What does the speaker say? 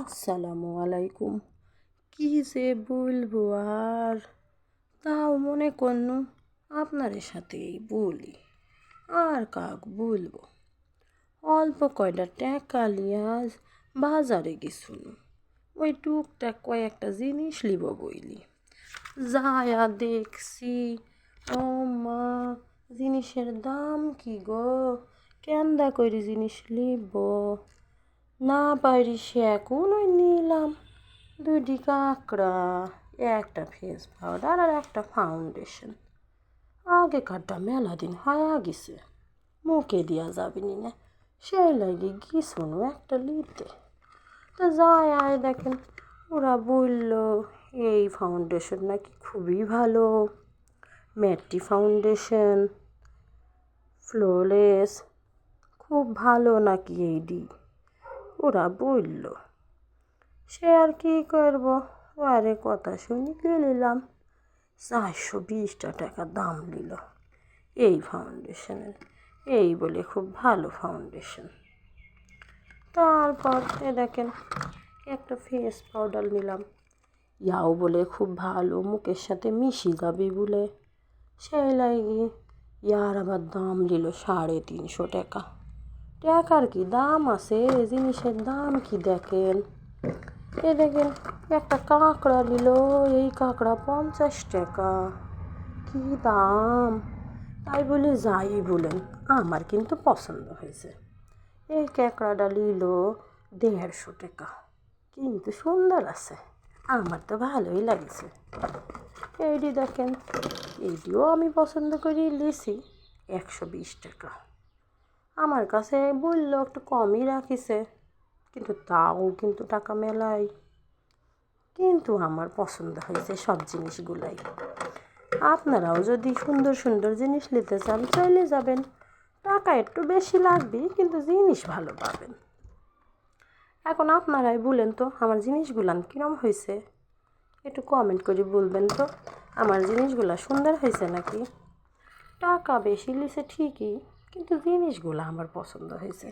আসসালামু আলাইকুম। কি যে বলব আর? তাও মনে করনু আপনার সাথেই বলি, আর কাক বলব? অল্প কয়টা টাকা লিয়াজ বাজারে গেছিল ওই টুকটাক কয়েকটা জিনিস লিব বইলি। যায়া দেখছি, ও মা, জিনিসের দাম কি গো? কেন্দা করে জিনিস লিব? না সে এখন ওই নিলাম। দুটি কাঁকড়া একটা ফেস পাউডার আর একটা ফাউন্ডেশন আগেকারটা মেলা দিন হয়ে গেছে মুখে দেওয়া যাবে নি সেই লাগে গিয়েছিল একটা লিতে তো যায় আয় দেখেন, ওরা বলল, এই ফাউন্ডেশন নাকি খুবই ভালো। ম্যাটি ফাউন্ডেশন ফ্লোলেস খুব ভালো নাকি এই ডি ওরা বলল, সে আর কি করব? আরে কথা শুনি নিলাম? চারশো বিশটা টাকা দাম নিল এই ফাউন্ডেশনের এই বলে খুব ভালো ফাউন্ডেশন তারপর এ দেখেন, একটা ফেস পাউডার নিলাম। ইয়াও বলে খুব ভালো, মুখের সাথে মিশি যাবে বলে। সেই লাগে, ইয়ার আবার দাম নিল সাড়ে তিনশো টাকা। টাকার কি দাম আছে? জিনিসের দাম কি দেখেন? এ দেখেন, একটা কাঁকড়া নিল, এই কাঁকড়া পঞ্চাশ টাকা। কি দাম? তাই বলে যাই বলেন, আমার কিন্তু পছন্দ হয়েছে। এই কাঁকড়াটা নিল দেড়শো টাকা। কিন্তু সুন্দর আছে, আমার তো ভালোই লাগছে। এইটি দেখেন, এইটিও আমি পছন্দ করি লিসি একশো বিশ টাকা। আমার কাছে বলল একটু কমই রাখিছে, কিন্তু তাও কিন্তু টাকা মেলাই কিন্তু আমার পছন্দ হয়েছে সব জিনিসগুলাই। আপনারাও যদি সুন্দর সুন্দর জিনিস নিতে চান চলে যাবেন। টাকা একটু বেশি লাগবে, কিন্তু জিনিস ভালো পাবেন। এখন আপনারাই বলেন তো, আমার জিনিসগুলান কীরম হয়েছে? একটু কমেন্ট করে বলবেন তো, আমার জিনিসগুলা সুন্দর হয়েছে নাকি? টাকা বেশি লিছে ঠিকই কিন্তু জিনিসগুলো আমার পছন্দ হয়েছে।